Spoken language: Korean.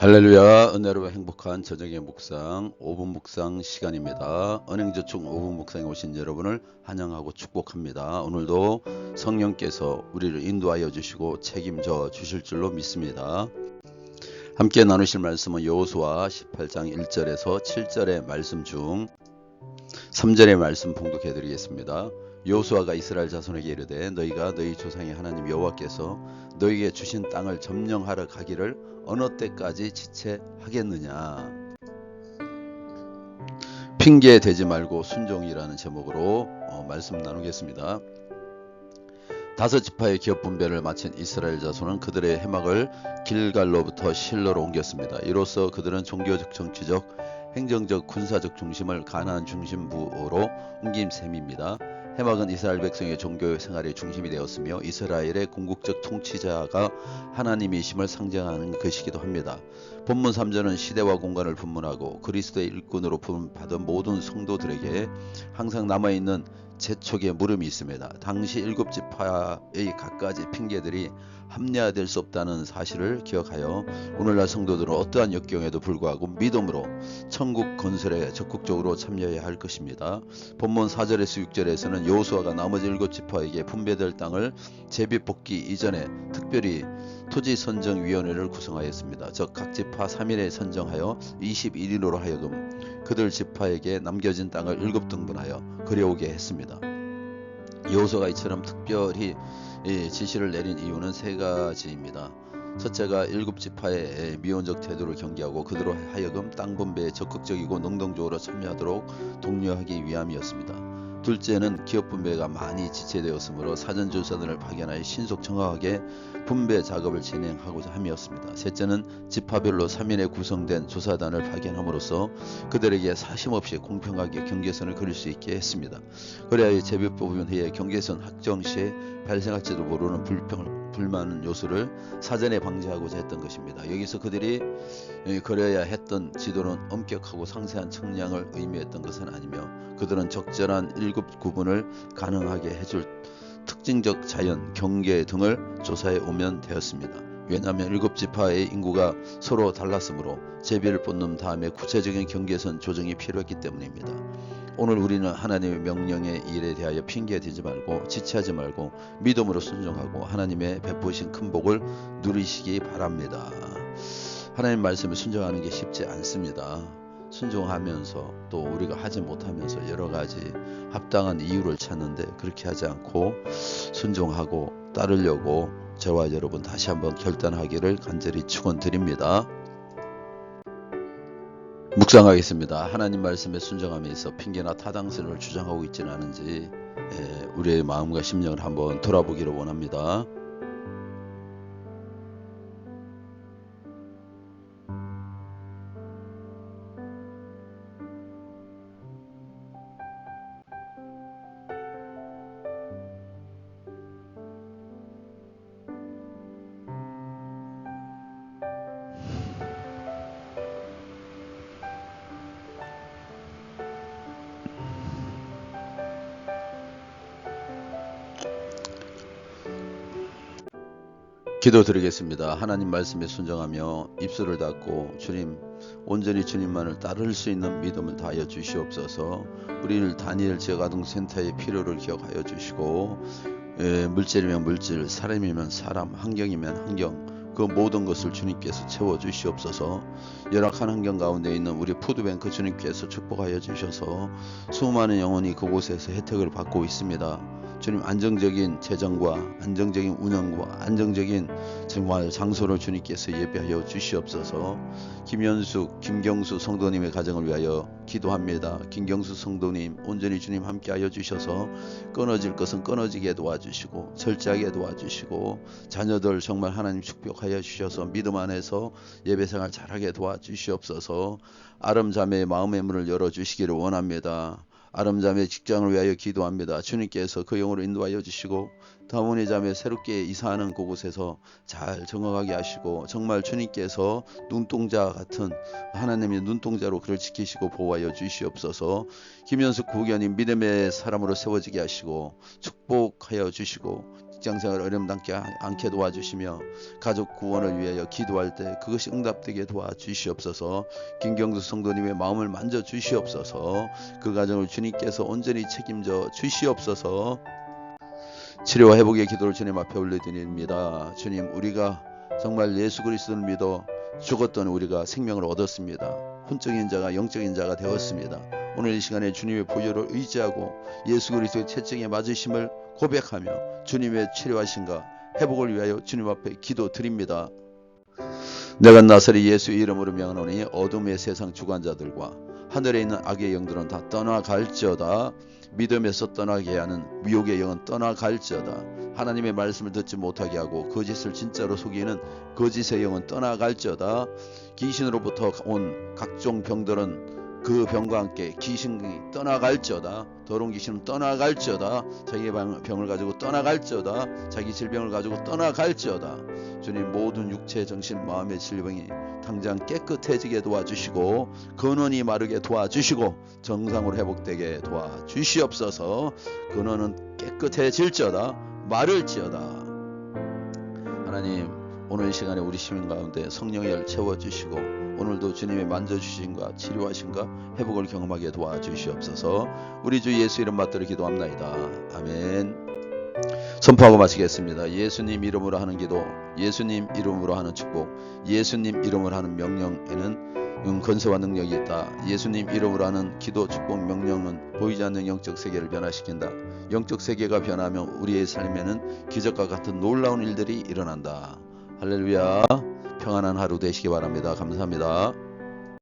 할렐루야 은혜로 행복한 저녁의 묵상 5분 묵상 시간입니다. 은행저축 5분 묵상에 오신 여러분을 환영하고 축복합니다. 오늘도 성령께서 우리를 인도하여 주시고 책임져 주실 줄로 믿습니다. 함께 나누실 말씀은 여호수아 18장 1절에서 7절의 말씀 중 3절의 말씀 봉독해 드리겠습니다. 여호수아가 이스라엘 자손에게 이르되 너희가 너희 조상의 하나님 여호와께서 너희에게 주신 땅을 점령하러 가기를 어느 때까지 지체하겠느냐 핑계 대지 말고 순종이라는 제목으로 어, 말씀 나누겠습니다. 다섯 지파의 기업 분배를 마친 이스라엘 자손은 그들의 해막을 길갈로부터 실로로 옮겼습니다. 이로써 그들은 종교적, 정치적, 행정적, 군사적 중심을 가나안 중심부로 옮긴 셈입니다. 해막은 이스라엘 백성의 종교 생활의 중심이 되었으며 이스라엘의 궁극적 통치자가 하나님이심을 상징하는 것이기도 합니다. 본문 3절은 시대와 공간을 분문하고 그리스도의 일꾼으로 받은 모든 성도들에게 항상 남아있는 재촉의 물음이 있습니다. 당시 일곱 지파의 갖가지 핑계들이 합리화될 수 없다는 사실을 기억하여 오늘날 성도들은 어떠한 역경에도 불구하고 믿음으로 천국 건설에 적극적으로 참여해야 할 것입니다. 본문 4절에서 6절에서는 여호수아가 나머지 일곱 지파에게 분배될 땅을 제비 뽑기 이전에 특별히 토지 선정 위원회를 구성하였습니다. 즉 각 지파 3일에 선정하여 21일로 하여금 그들 지파에게 남겨진 땅을 일곱 등분하여 그려오게 했습니다. 여호수아가 이처럼 특별히 지시를 내린 이유는 세 가지입니다. 첫째가 일곱 지파의 미온적 태도를 경계하고 그들로 하여금 땅 분배에 적극적이고 능동적으로 참여하도록 독려하기 위함이었습니다. 둘째는 기업 분배가 많이 지체되었으므로 사전 조사단을 파견하여 신속 정확하게 분배 작업을 진행하고자 함이었습니다. 셋째는 지파별로 3인에 구성된 조사단을 파견함으로써 그들에게 사심없이 공평하게 경계선을 그릴 수 있게 했습니다. 그래야 재배법 위원회의 경계선 확정 시에 발생할지도 모르는 불평, 불만 요소를 사전에 방지하고자 했던 것입니다. 여기서 그들이 그려야 했던 지도는 엄격하고 상세한 측량을 의미했던 것은 아니며 그들은 적절한 일급 구분을 가능하게 해줄 특징적 자연, 경계 등을 조사해 오면 되었습니다. 왜냐하면 일곱 지파의 인구가 서로 달랐으므로 제비를 뽑는 다음에 구체적인 경계선 조정이 필요했기 때문입니다. 오늘 우리는 하나님의 명령의 일에 대하여 핑계대지 말고 지체하지 말고 믿음으로 순종하고 하나님의 베푸신 큰 복을 누리시기 바랍니다. 하나님 말씀에 순종하는 게 쉽지 않습니다. 순종하면서 또 우리가 하지 못하면서 여러 가지 합당한 이유를 찾는데 그렇게 하지 않고 순종하고 따르려고 저와 여러분 다시 한번 결단하기를 간절히 축원드립니다. 묵상하겠습니다. 하나님 말씀에 순종하면서 핑계나 타당성을 주장하고 있지는 않은지 우리의 마음과 심령을 한번 돌아보기를 원합니다. 기도 드리겠습니다. 하나님 말씀에 순종하며 입술을 닫고 주님 온전히 주님만을 따를 수 있는 믿음을 다하여 주시옵소서. 우리를 다니엘 지역아동센터의 필요를 기억하여 주시고 에, 물질이면 물질, 사람이면 사람, 환경이면 환경 그 모든 것을 주님께서 채워 주시옵소서. 열악한 환경 가운데 있는 우리 푸드뱅크 주님께서 축복하여 주셔서 수많은 영혼이 그곳에서 혜택을 받고 있습니다. 주님 안정적인 재정과 안정적인 운영과 안정적인 정말 장소를 주님께서 예배하여 주시옵소서. 김현숙, 김경수 성도님의 가정을 위하여 기도합니다. 김경수 성도님 온전히 주님 함께하여 주셔서 끊어질 것은 끊어지게 도와주시고 절제하게 도와주시고 자녀들 정말 하나님 축복하여 주셔서 믿음 안에서 예배생활 잘하게 도와주시옵소서. 아름자매의 마음의 문을 열어주시기를 원합니다. 아름자매 직장을 위하여 기도합니다. 주님께서 그 영으로 인도하여 주시고 다문의 자매 새롭게 이사하는 그곳에서 잘 정확하게 하시고 정말 주님께서 눈동자 같은 하나님의 눈동자로 그를 지키시고 보호하여 주시옵소서 김현숙 구견님 믿음의 사람으로 세워지게 하시고 축복하여 주시고 직장생활 어려움당케 않게 도와주시며 가족 구원을 위하여 기도할 때 그것이 응답되게 도와주시옵소서. 김경수 성도님의 마음을 만져 주시옵소서. 그 가정을 주님께서 온전히 책임져 주시옵소서. 치료와 회복의 기도를 주님 앞에 올려드립니다. 주님 우리가 정말 예수 그리스도를 믿어 죽었던 우리가 생명을 얻었습니다. 혼적인 자가 영적인 자가 되었습니다 오늘 이 시간에 주님의 보혈을 의지하고 예수 그리스도의 채찍에 맞으심을 고백하며 주님의 치료하신가 회복을 위하여 주님 앞에 기도 드립니다. 내가 나사리 예수 이름으로 명하노니 어둠의 세상 주관자들과 하늘에 있는 악의 영들은 다 떠나갈지어다. 믿음에서 떠나게 하는 미혹의 영은 떠나갈지어다. 하나님의 말씀을 듣지 못하게 하고 거짓을 진짜로 속이는 거짓의 영은 떠나갈지어다. 귀신으로부터 온 각종 병들은 그 병과 함께 귀신이 떠나갈지어다 더러운 귀신은 떠나갈지어다 자기의 병- 병을 가지고 떠나갈지어다 자기 질병을 가지고 떠나갈지어다. 주님 모든 육체 정신 마음의 질병이 당장 깨끗해지게 도와주시고 근원이 마르게 도와주시고 정상으로 회복되게 도와주시옵소서. 근원은 깨끗해질지어다 마를지어다. 하나님 오늘 이 시간에 우리 시민 가운데 성령의 열 채워주시고 오늘도 주님의 만져주신과 치료하신과 회복을 경험하게 도와주시옵소서. 우리 주 예수 이름 받들어 기도합나이다. 아멘. 선포하고 마치겠습니다. 예수님 이름으로 하는 기도 예수님 이름으로 하는 축복 예수님 이름으로 하는 명령에는 음, 건세와 능력이 있다. 예수님 이름으로 하는 기도 축복 명령은 보이지 않는 영적 세계를 변화시킨다. 영적 세계가 변하면 우리의 삶에는 기적과 같은 놀라운 일들이 일어난다 할렐루야. 평안한 하루 되시기 바랍니다. 감사합니다